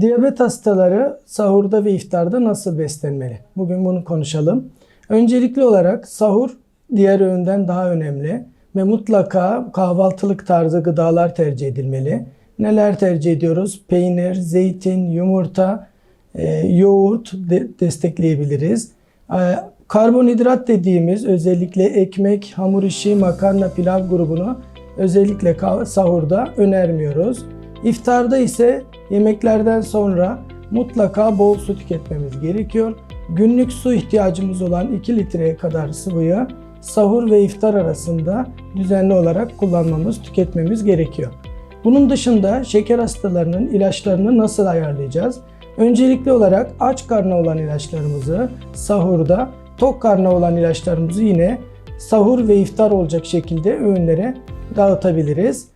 Diyabet hastaları sahurda ve iftarda nasıl beslenmeli? Bugün bunu konuşalım. Öncelikli olarak sahur diğer öğünden daha önemli ve mutlaka kahvaltılık tarzı gıdalar tercih edilmeli. Neler tercih ediyoruz? Peynir, zeytin, yumurta, e, yoğurt de- destekleyebiliriz. E, karbonhidrat dediğimiz özellikle ekmek, hamur işi, makarna, pilav grubunu özellikle sahurda önermiyoruz. İftarda ise yemeklerden sonra mutlaka bol su tüketmemiz gerekiyor. Günlük su ihtiyacımız olan 2 litreye kadar sıvıyı sahur ve iftar arasında düzenli olarak kullanmamız, tüketmemiz gerekiyor. Bunun dışında şeker hastalarının ilaçlarını nasıl ayarlayacağız? Öncelikli olarak aç karnı olan ilaçlarımızı sahurda, tok karnı olan ilaçlarımızı yine sahur ve iftar olacak şekilde öğünlere dağıtabiliriz.